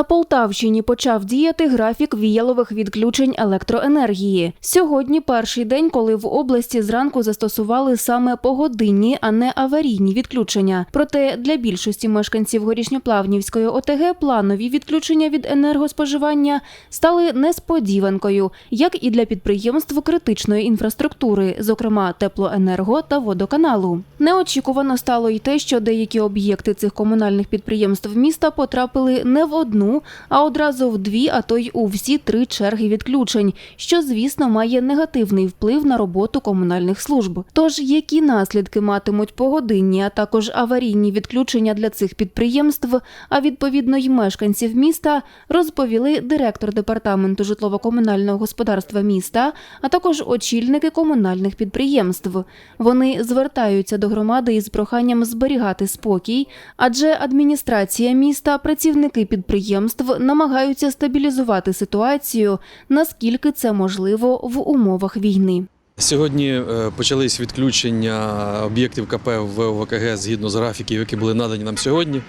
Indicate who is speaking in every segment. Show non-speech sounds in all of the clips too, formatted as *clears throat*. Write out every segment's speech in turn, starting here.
Speaker 1: На Полтавщині почав діяти графік віялових відключень електроенергії. Сьогодні перший день, коли в області зранку застосували саме погодинні, а не аварійні відключення. Проте для більшості мешканців горішньоплавнівської ОТГ планові відключення від енергоспоживання стали несподіванкою, як і для підприємств критичної інфраструктури, зокрема теплоенерго та водоканалу. Неочікувано стало й те, що деякі об'єкти цих комунальних підприємств міста потрапили не в одну, а одразу в дві, а то й у всі три черги відключень, що, звісно, має негативний вплив на роботу комунальних служб. Тож, які наслідки матимуть погодинні, а також аварійні відключення для цих підприємств, а відповідно й мешканців міста, розповіли директор департаменту житлово-комунального господарства міста, а також очільники комунальних підприємств. Вони звертаються до громади із проханням зберігати спокій, адже адміністрація міста, працівники підприємств намагаються стабілізувати ситуацію, наскільки це можливо в умовах війни.
Speaker 2: Сьогодні е, почались відключення об'єктів КП в ВКГ згідно з графіків, які були надані нам сьогодні.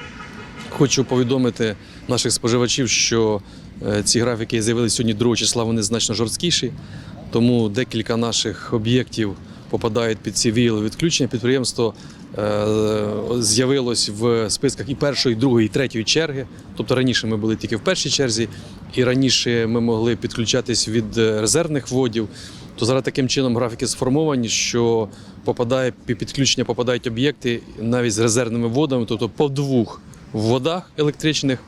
Speaker 2: Хочу повідомити наших споживачів, що е, ці графіки з'явилися сьогодні 2 числа, вони значно жорсткіші, тому декілька наших об'єктів попадають під ці віяли відключення. Підприємство з'явилось в списках і першої, і другої, і третьої черги. Тобто раніше ми були тільки в першій черзі, і раніше ми могли підключатись від е, резервних водів. То зараз таким чином графіки сформовані, що попадає під підключення попадають об'єкти навіть з резервними водами, тобто по двох водах електричних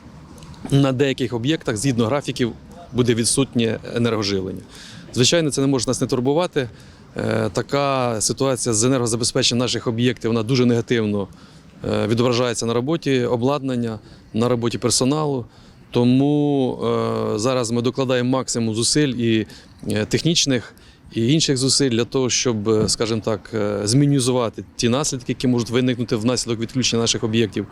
Speaker 2: на деяких об'єктах згідно графіків буде відсутнє енергоживлення. Звичайно, це не може нас не турбувати. Е, Така ситуація з енергозабезпеченням наших об'єктів вона дуже негативно е, відображається на роботі обладнання, на роботі персоналу. Тому е, зараз ми докладаємо максимум зусиль і технічних, і інших зусиль для того, щоб, скажімо так, змінізувати ті наслідки, які можуть виникнути внаслідок відключення наших об'єктів.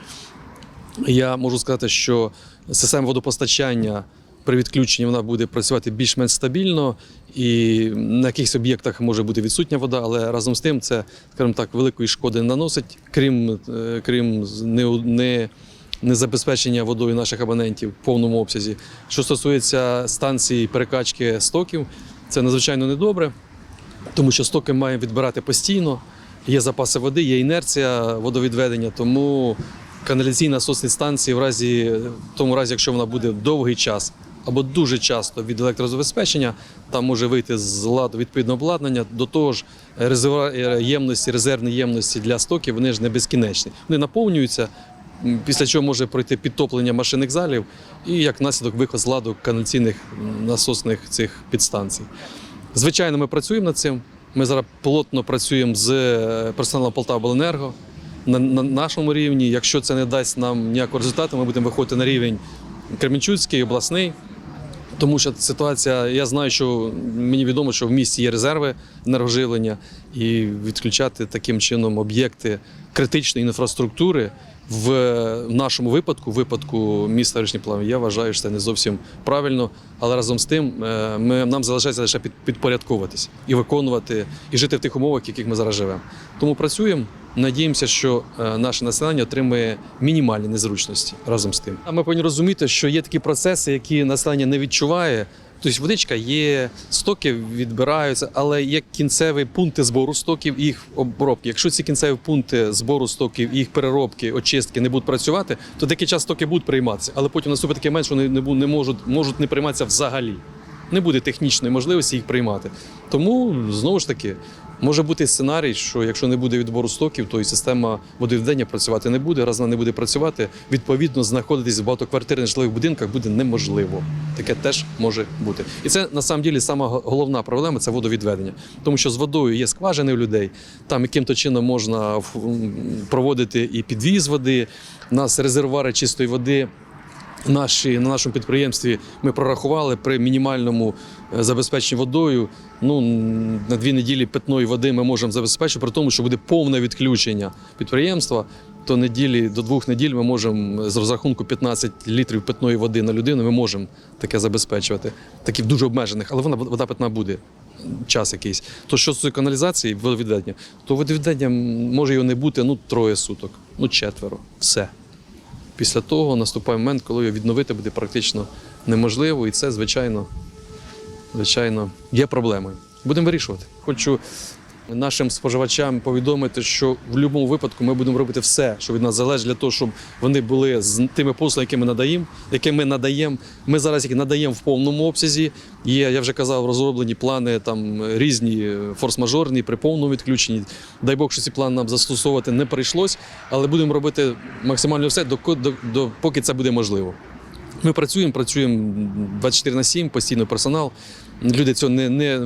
Speaker 2: Я можу сказати, що система водопостачання при відключенні вона буде працювати більш-менш стабільно, і на якихось об'єктах може бути відсутня вода, але разом з тим це, скажімо так, великої шкоди не наносить, крім, е, крім не, не, незабезпечення водою наших абонентів в повному обсязі. Що стосується станції перекачки стоків, це надзвичайно недобре, тому що стоки маємо відбирати постійно. Є запаси води, є інерція водовідведення, тому каналізаційна насосні станції в разі, в тому разі, якщо вона буде довгий час або дуже часто від електрозабезпечення, там може вийти з ладу відповідне обладнання. До того ж, ємності, резервні ємності для стоків вони ж не безкінечні. Вони наповнюються, після чого може пройти підтоплення машинних залів і як наслідок виход з ладу каналізаційних м, насосних цих підстанцій. Звичайно, ми працюємо над цим. Ми зараз плотно працюємо з е, персоналом Полтавобленерго на нашому рівні. Якщо це не дасть нам ніякого результату, ми будемо виходити на рівень Кременчуцький, обласний. Тому що ситуація, я знаю, що мені відомо, що в місті є резерви енергоживлення, і відключати таким чином об'єкти критичної інфраструктури в нашому випадку, випадку міста Річні Плави, я вважаю, що це не зовсім правильно. Але разом з тим е, ми, нам залишається лише під, підпорядковуватись і виконувати, і жити в тих умовах, в яких ми зараз живемо. Тому працюємо. Надіємося, що е, наше населення отримує мінімальні незручності разом з тим. А ми повинні розуміти, що є такі процеси, які населення не відчуває. Тобто водичка є, стоки відбираються, але є кінцеві пункти збору стоків і їх обробки. Якщо ці кінцеві пункти збору стоків, і їх переробки, очистки не будуть працювати, то деякий час стоки будуть прийматися. Але потім наступить такий момент, що вони не, не можуть, можуть не прийматися взагалі. Не буде технічної можливості їх приймати. Тому знову ж таки може бути сценарій, що якщо не буде відбору стоків, то і система водовідведення працювати не буде. Раз вона не буде працювати, відповідно, знаходитись в багатоквартирних житлових будинках буде неможливо. Таке теж може бути. І це на самом ділі сама головна проблема це водовідведення. Тому що з водою є скважини у людей, там яким-то чином можна проводити і підвіз води. У нас резервуари чистої води Наші на нашому підприємстві ми прорахували при мінімальному е, забезпеченні водою. Ну на дві неділі питної води ми можемо забезпечити, при тому, що буде повне відключення підприємства. То неділі до двох неділь ми можемо з розрахунку 15 літрів питної води на людину. Ми можемо таке забезпечувати, такі в дуже обмежених, але вона вода питна буде час якийсь. То що стосується каналізації, водовідведення, то водовідведення може його не бути ну троє суток, ну четверо, все Після того наступає момент, коли його відновити буде практично неможливо, і це, звичайно, звичайно, є проблемою. Будемо вирішувати. Хочу нашим споживачам повідомити, що в будь-якому випадку ми будемо робити все, що від нас залежить для того, щоб вони були з тими послугами, які ми надаємо, які ми надаємо. Ми зараз їх надаємо в повному обсязі. Є, я вже казав, розроблені плани там різні е, форс-мажорні при повному відключенні. Дай Бог, що ці плани нам застосовувати не прийшлось, але будемо робити максимально все, до, до, до, поки це буде можливо. Ми працюємо, працюємо 24 на 7, постійно персонал. Люди цього не, не,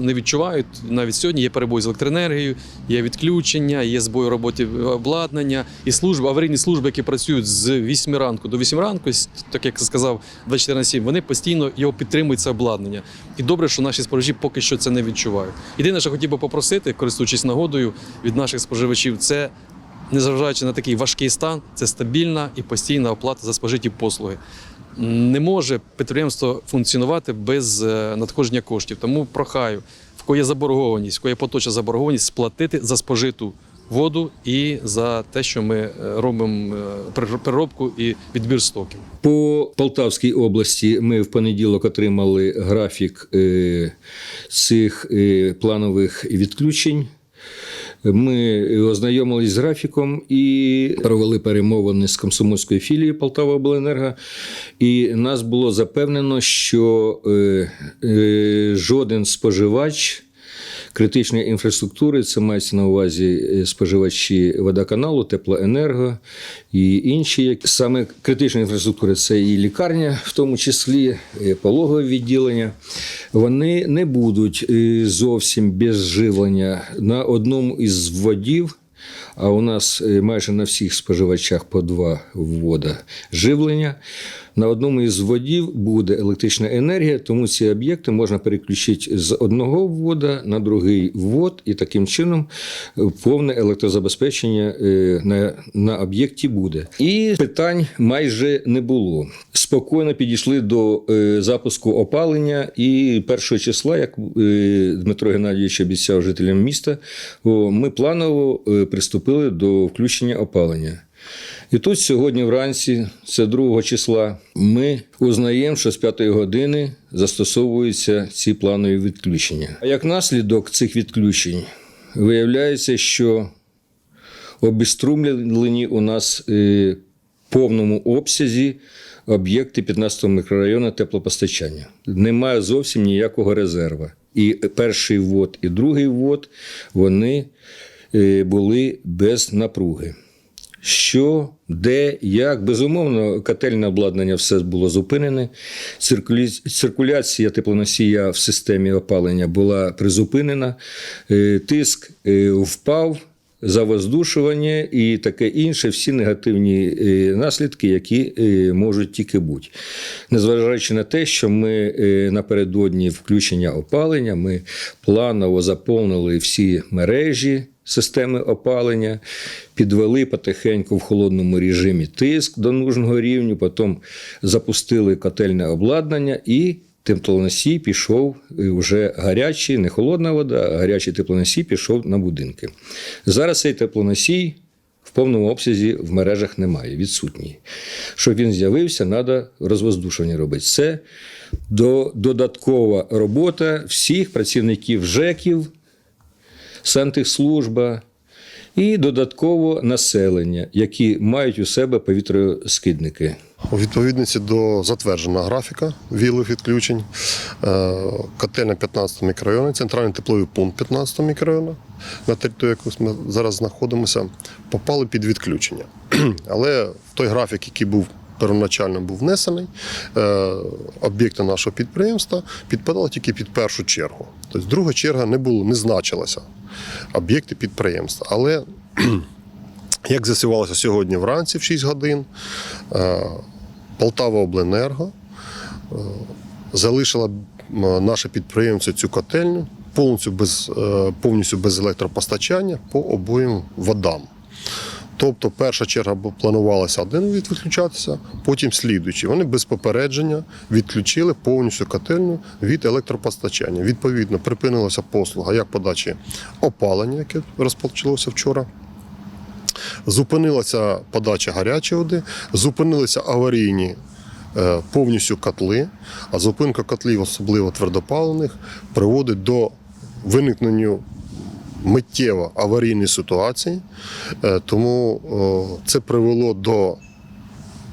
Speaker 2: не відчувають. Навіть сьогодні є перебої з електроенергією, є відключення, є збої в роботі обладнання і служби, аварійні служби, які працюють з 8 ранку до 8 ранку, так як сказав 24 на 7, вони постійно його підтримують це обладнання. І добре, що наші споживачі поки що це не відчувають. Єдине, що хотів би попросити, користуючись нагодою від наших споживачів, це незважаючи на такий важкий стан, це стабільна і постійна оплата за спожиті послуги. Не може підприємство функціонувати без е, надходження коштів. Тому прохаю, в кого є заборгованість, в кого є поточна заборгованість, сплатити за спожиту воду і за те, що ми е, робимо е, переробку і відбір стоків.
Speaker 3: По Полтавській області ми в понеділок отримали графік цих планових відключень. Ми ознайомились з графіком і провели перемовини з комсомольською філією Полтава Обленерго. І нас було запевнено, що е, е, жоден споживач критичної інфраструктури, це мається на увазі е, споживачі водоканалу, теплоенерго і інші. Саме критична інфраструктура це і лікарня, в тому числі і пологове відділення. Вони не будуть е, зовсім без живлення на одному із вводів. А у нас е, майже на всіх споживачах по два ввода живлення. На одному із вводів буде електрична енергія, тому ці об'єкти можна переключити з одного ввода на другий ввод, і таким чином е, повне електрозабезпечення е, на, на об'єкті буде. І питань майже не було. Спокійно підійшли до е, запуску опалення, і першого числа, як Дмитро Геннадійович обіцяв жителям міста, ми планово приступили до включення опалення. І тут сьогодні вранці, це 2 числа, ми узнаємо, що з 5 години застосовуються ці планові відключення. А як наслідок цих відключень виявляється, що обеструмлені у нас е, в повному обсязі об'єкти 15-го мікрорайону теплопостачання. Немає зовсім ніякого резерву. І перший ввод, і другий ввод вони е, були без напруги. Що, де, як. Безумовно, котельне обладнання все було зупинене. Циркуляція теплоносія в системі опалення була призупинена. Е, Тиск е, впав. Завоздушування і таке інше, всі негативні е, наслідки, які можуть тільки бути. Незважаючи на те, що ми напередодні включення опалення, ми планово заповнили всі мережі системи опалення, підвели потихеньку в холодному режимі тиск до нужного рівню, потім запустили котельне обладнання і теплоносій пішов вже гарячий, не холодна вода, а гарячий теплоносій пішов на будинки. Зараз цей теплоносій в повному обсязі в мережах немає, відсутній. Щоб він з'явився, треба розвоздушування робити. Це додаткова робота всіх працівників ЖЕКів, Сантехслужба і додатково населення, які мають у себе повітроскидники.
Speaker 4: У відповідності до затвердженого графіка вілих відключень, е, котельня 15 мікрорайону, центральний тепловий пункт 15 мікрорайону, на території якого ми зараз знаходимося, попали під відключення. *clears throat* Але той графік, який був первоначально був внесений, е, об'єкти нашого підприємства підпадали тільки під першу чергу. Тобто друга черга не було, не значилася. Об'єкти підприємства. Але *clears throat* як з'ясувалося сьогодні вранці в 6 годин, е, Полтава Обленерго е, залишила наше підприємство цю котельню повністю без, повністю без електропостачання по обоїм водам. Тобто перша черга планувалася один від відключатися, потім слідуючий. Вони без попередження відключили повністю котельню від електропостачання. Відповідно, припинилася послуга як подачі опалення, яке розпочалося вчора, Зупинилася подача гарячої води, зупинилися аварійні е, повністю котли, а зупинка котлів, особливо твердопаливних, приводить до виникнення миттєво аварійної ситуації. Е, Тому це привело до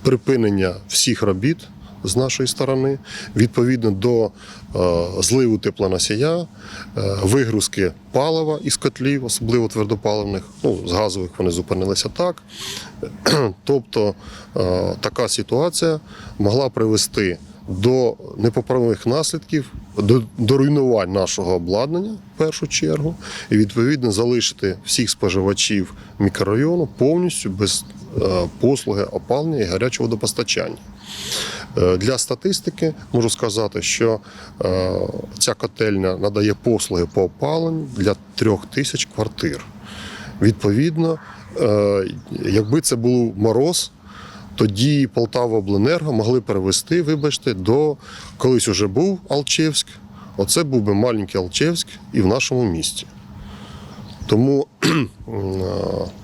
Speaker 4: припинення всіх робіт з нашої сторони, відповідно до е, зливу теплоносія, е, вигрузки палива із котлів, особливо твердопаливних, ну, з газових вони зупинилися так. Тобто така ситуація могла привести до непоправних наслідків, до, до руйнувань нашого обладнання в першу чергу, і відповідно залишити всіх споживачів мікрорайону повністю без е, послуги опалення і гарячого водопостачання. Е, Для статистики можу сказати, що е, ця котельня надає послуги по опаленню для трьох тисяч квартир. Відповідно, якби це був мороз, тоді Полтава Обленерго могли перевести, вибачте, до колись уже був Алчевськ. Оце був би маленький Алчевськ і в нашому місті. Тому *clears throat* е,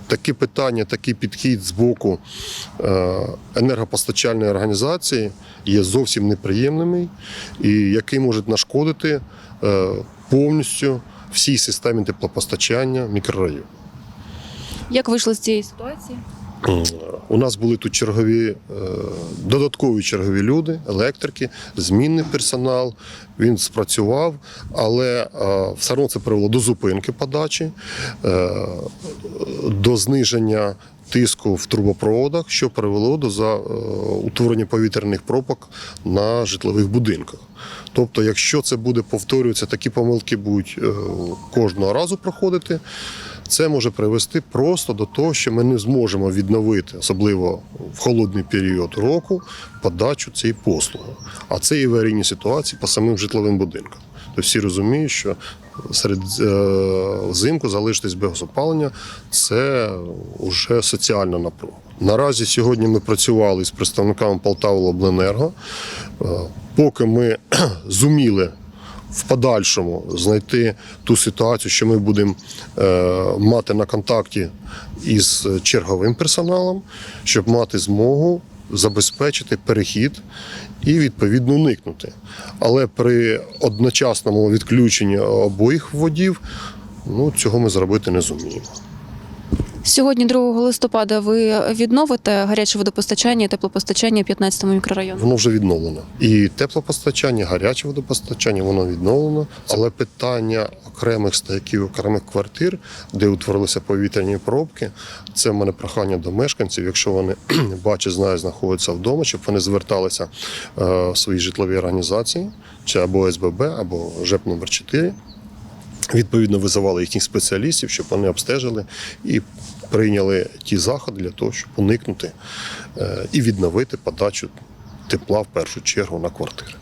Speaker 4: такі питання, такий підхід з боку е, енергопостачальної організації є зовсім неприємними і який може нашкодити е, повністю всій системі теплопостачання мікрорайону.
Speaker 1: Як вийшли з цієї ситуації?
Speaker 4: У нас були тут чергові, е, додаткові чергові люди, електрики, змінний персонал. Він спрацював, але е, все одно це привело до зупинки подачі, е, до зниження тиску в трубопроводах, що привело до утворення повітряних пропок на житлових будинках. Тобто, якщо це буде повторюватися, такі помилки будуть кожного разу проходити, це може привести просто до того, що ми не зможемо відновити, особливо в холодний період року, подачу цієї послуги. А це і аварійні ситуації по самим житловим будинкам. Тобто всі розуміють, що серед е, взимку залишитись без опалення це вже соціальна напруга. Наразі сьогодні ми працювали з представниками Полтави Обленерго. Е, Поки ми *clears throat* зуміли в подальшому знайти ту ситуацію, що ми будемо е, мати на контакті із черговим персоналом, щоб мати змогу забезпечити перехід і відповідно уникнути. Але при одночасному відключенні обоїх водів ну, цього ми зробити не зуміємо.
Speaker 1: Сьогодні, 2 листопада, ви відновите гаряче водопостачання і теплопостачання 15-му мікрорайону.
Speaker 4: Воно вже відновлено. І теплопостачання, гаряче водопостачання, воно відновлено. Але питання окремих стояків, окремих квартир, де утворилися повітряні пробки, це в мене прохання до мешканців. Якщо вони *clears throat* бачать, знають, знаходяться вдома, щоб вони зверталися е, в свої житлові організації, чи або СББ, або ЖЕП номер 4 Відповідно, визивали їхніх спеціалістів, щоб вони обстежили і прийняли ті заходи для того, щоб уникнути е, і відновити подачу тепла в першу чергу на квартири.